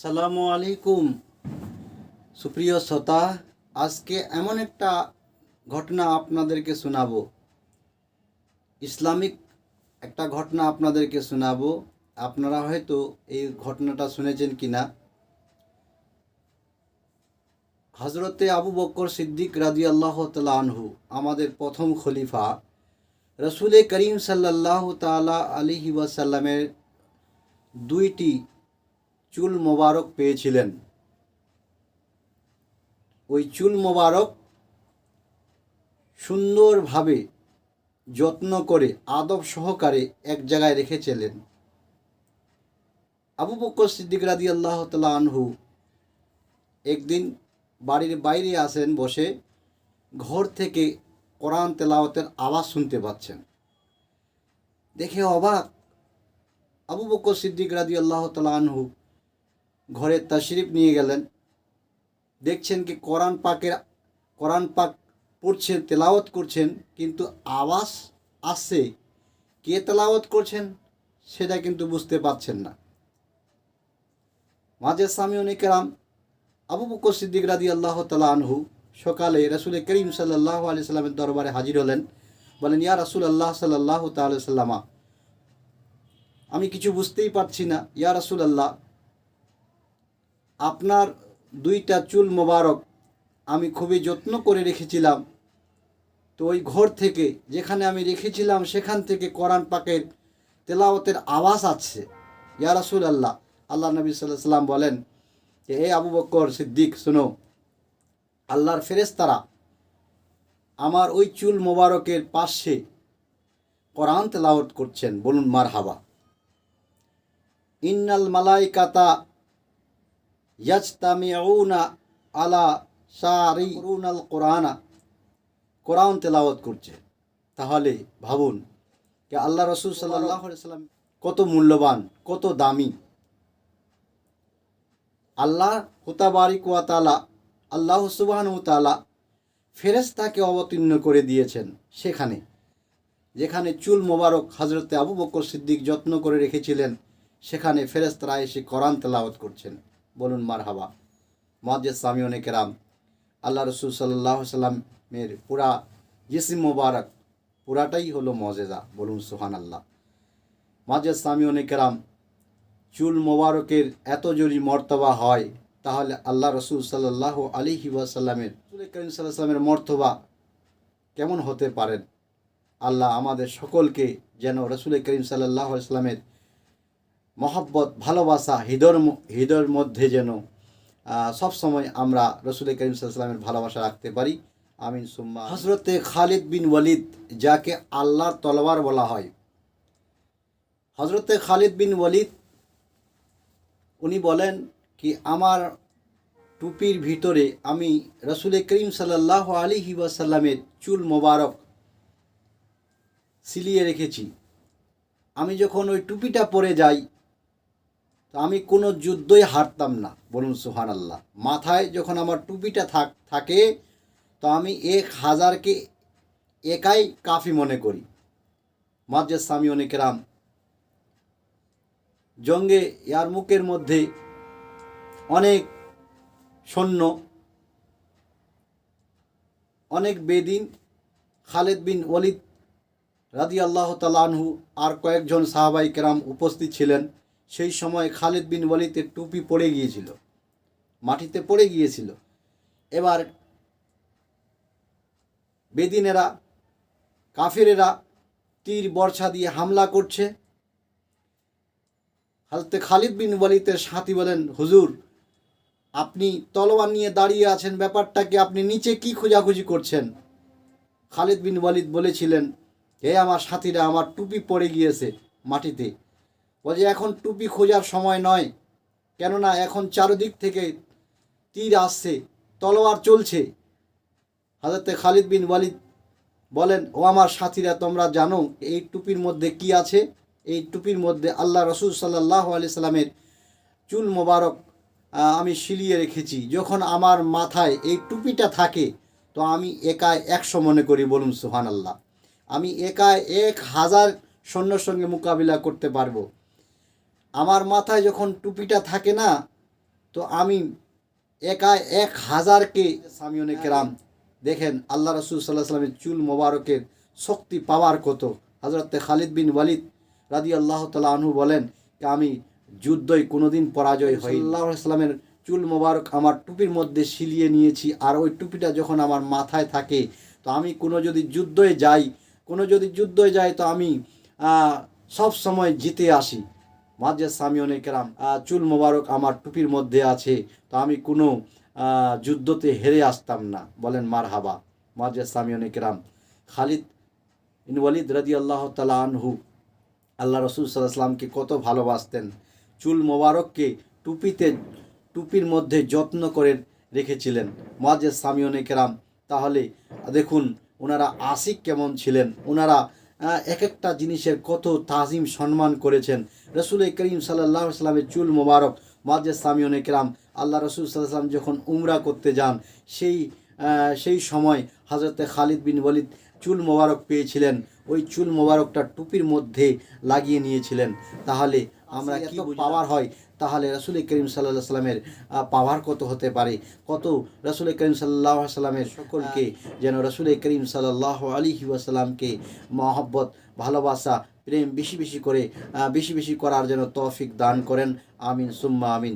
সালামু আলাইকুম। সুপ্রিয় শ্রোতা, আজকে এমন একটা ঘটনা আপনাদেরকে শোনাবো। ইসলামিক একটা ঘটনা আপনাদেরকে শোনাবো। আপনারা হয়তো এই ঘটনাটা শুনেছেন কি না হজরতে আবু বক্কর সিদ্দিক রাজি আল্লাহ আনহু, আমাদের প্রথম খলিফা, রসুলে করিম সাল্লাহ তালা আলিহি ওয়াসাল্লামের দুইটি চুল মোবারক পেয়েছিলেন। ওই চুল মোবারক সুন্দরভাবে যত্ন করে, আদব সহকারে এক জায়গায় রেখেছিলেন। আবু বক্কর সিদ্দিক রাদি আল্লাহ তালা আনহু একদিন বাড়ির বাইরে আসেন, বসে ঘর থেকে কোরআন তেলাওয়াতের আওয়াজ শুনতে পাচ্ছেন। দেখে অবাক আবু বক্কর সিদ্দিক রাদি আল্লাহ তালা আনহু ঘরে তশরিফ নিয়ে গেলেন। দেখছেন কি কোরআন পাকের, কোরআন পাক পড়ছেন, তেলাওয়াত করছেন, কিন্তু আওয়াজ আসছে। কে তেলাওয়াত করছেন সেটা কিন্তু বুঝতে পারছেন না। মাঝে স্বামী অনেকেরাম আবু বকর সিদ্দিক রাদি আল্লাহ তালা আনহু সকালে রসুল করিম সাল্লাহ আলি সাল্লামের দরবারে হাজির হলেন। বলেন, ইয়া রসুল আল্লাহ সাল্লাহ তাল্লাহ সাল্লামা, আমি কিছু বুঝতেই পারছি না। ইয়া রাসুল আল্লাহ আপনার দুইটা চুল মোবারক আমি খুবই যত্ন করে রেখেছিলাম। তো ওই ঘর থেকে যেখানে আমি রেখেছিলাম, সেখান থেকে কোরআন পাকের তেলাওয়াতের আওয়াজ আসছে। ইয়া রাসুল আল্লাহ আল্লাহ নবী সাল্লাহ সাল্লাম বলেন যে, এ আবু বক্কর সিদ্দিক, শোনো, আল্লাহর ফেরেস্তারা আমার ওই চুল মোবারকের পাশে কোরআন তেলাওয়াত করছেন। বলুন মার হাবা ইন্নাল মালাইকাতা আলা কোরআনা তেলাওয়াত করছে। তাহলে ভাবুন যে আল্লাহ রসুল সাল্লাম কত মূল্যবান, কত দামি। আল্লাহ হুতাবারিক ওয়া তালা আল্লাহ সুবাহান তালা ফেরেস্তাকে অবতীর্ণ করে দিয়েছেন সেখানে, যেখানে চুল মোবারক হজরতে আবু বকর সিদ্দিক যত্ন করে রেখেছিলেন, সেখানে ফেরেস্তারা এসে কোরআন তেলাওয়াত করছেন। বলুন মার হাবা মহাজ্জেদ স্বামী কেরাম। আল্লাহ রসুল সাল্লাহ সাল্লামের পুরা জিসিম মোবারক, পুরাটাই হলো মজেদা বলুন সোহান আল্লাহ মহাজ্জেদ স্বামী কেরাম, চুল মোবারকের এত যদি মর্তবা হয়, তাহলে আল্লাহ রসুল সাল্লাহ আলী ওয়াসাল্লামের করিম সাল্লামের মর্তবা কেমন হতে পারেন? আল্লাহ আমাদের সকলকে যেন রসুল করিম সাল্লাহ সাল্লামের মহব্বত, ভালোবাসা হৃদয় হৃদয়ের মধ্যে যেন সব সময় আমরা রসুল করিম সাল্লামের ভালোবাসা রাখতে পারি। আমিন, সুম্মা। হজরতে খালিদ বিন ওয়ালিদ, যাকে আল্লাহর তলোয়ার বলা হয়। হজরতে খালিদ বিন ওয়ালিদ, উনি বলেন কি, আমার টুপির ভিতরে আমি রসুল করিম সাল্লাহ আলী ওয়াসাল্লামের চুল মোবারক সিলিয়ে রেখেছি। আমি যখন ওই টুপিটা পরে যাই তো আমি কোনো যুদ্ধই হারতাম না, বলুন সুহান আল্লাহ মাথায় যখন আমার টুপিটা থাক, থাকে, তো আমি এক হাজারকে একাই কাফি মনে করি। মাজ্জেদ স্বামী অনেকেরাম জঙ্গে ইয়ার মুখের মধ্যে অনেক সৈন্য, অনেক বেদিন, খালেদ বিন ওলিদ রাদি আল্লাহ তালানহু আর কয়েকজন সাহাবাই কেরাম উপস্থিত ছিলেন। সেই সময় খালিদ বিন ওয়ালিদের টুপি পড়ে গিয়েছিল, মাটিতে পড়ে গিয়েছিল। এবার বেদিনেরা, কাফেরেরা তীর বর্ষা দিয়ে হামলা করছে। হালতে খালিদ বিন ওয়ালিদের সাথী বলেন, হুজুর, আপনি তলোয়ার নিয়ে দাঁড়িয়ে আছেন, ব্যাপারটাকে আপনি নিচে কি খোঁজাখুঁজি করছেন? খালিদ বিন ওয়ালিদ বলেছিলেন, হে আমার সাথীরা, আমার টুপি পড়ে গিয়েছে মাটিতে বলছে, এখন টুপি খোঁজার সময় নয়। কেননা এখন চারদিক থেকে তীর আসছে, তলোয়ার চলছে। হাজরতে খালিদ বিন ওয়ালিদ বলেন, ও আমার সাথীরা, তোমরা জানো এই টুপির মধ্যে কি আছে? এই টুপির মধ্যে আল্লাহ রসুল সাল্লাহ আলি সাল্লামের চুল মোবারক আমি শিলিয়ে রেখেছি। যখন আমার মাথায় এই টুপিটা থাকে, তো আমি একাই একশো মনে করি বলুন সুহান আল্লাহ আমি একাই এক হাজার সৈন্যর সঙ্গে মোকাবিলা করতে পারব। আমার মাথায় যখন টুপিটা থাকে না, তো আমি একা এক হাজারকে সামিয়নে কেরাম দেখেন আল্লাহ রসুল সাল্লাহ সাল্লামের চুল মোবারকের শক্তি পাওয়ার কত। হজরত খালিদ বিন ওয়ালিদ রাদি আল্লাহ তালা আনহু বলেন যে, আমি যুদ্ধই কোনোদিন পরাজয় হয় আল্লাহ ইসলামের চুল মোবারক আমার টুপির মধ্যে সিলিয়ে নিয়েছি আর ওই টুপিটা যখন আমার মাথায় থাকে, তো আমি কোনো যদি যুদ্ধে যাই, কোনো যদি যুদ্ধে যাই, তো আমি সব সময় জিতে আসি। মাঝে সামিয়নে কেরাম চুল মোবারক আমার টুপির মধ্যে আছে, তো আমি কোনো যুদ্ধতে হেরে আসতাম না। বলেন মার হাবা মাঝে সামিয়নে কেরাম। খালিদ ইন ওয়ালিদ রাদি আল্লাহ তালা আনহু, আল্লাহ রসুল সাল্লাহ সাল্লামকে কত ভালোবাসতেন। চুল মোবারককে টুপিতে, টুপির মধ্যে যত্ন করে রেখেছিলেন মাঝে সামিয়নে কেরাম। তাহলে, দেখুন, ওনারা আশিক কেমন ছিলেন, ওনারা এক একটা জিনিসের কত তাজিম সম্মান করেছেন। রসুল করিম সাল্লাহ সাল্লামের চুল মোবারক মাঝে সামিউনে কেরাম, আল্লাহ রসুল সাল্লাম যখন উমরা করতে যান, সেই সেই সময় হজরতে খালিদ বিন ওয়ালিদ চুল মোবারক পেয়েছিলেন। ওই চুল মোবারকটা টুপির মধ্যে লাগিয়ে নিয়েছিলেন। তাহলে আমরা কি পাওয়ার হয় তাহলে রসুল করিম সাল্লাহ সাল্লামের পাওয়ার কত হতে পারে? কত রসুল করিম সাল্লাহ সাল্লামের সকলকে যেন রসুল করিম সাল্লাহ আলী ওয়াসাল্লামকে মহব্বত ভালোবাসা প্রেম বেশি বেশি করে বেশি বেশি করার যেন তৌফিক দান করেন। আমিন সুম্মা আমিন।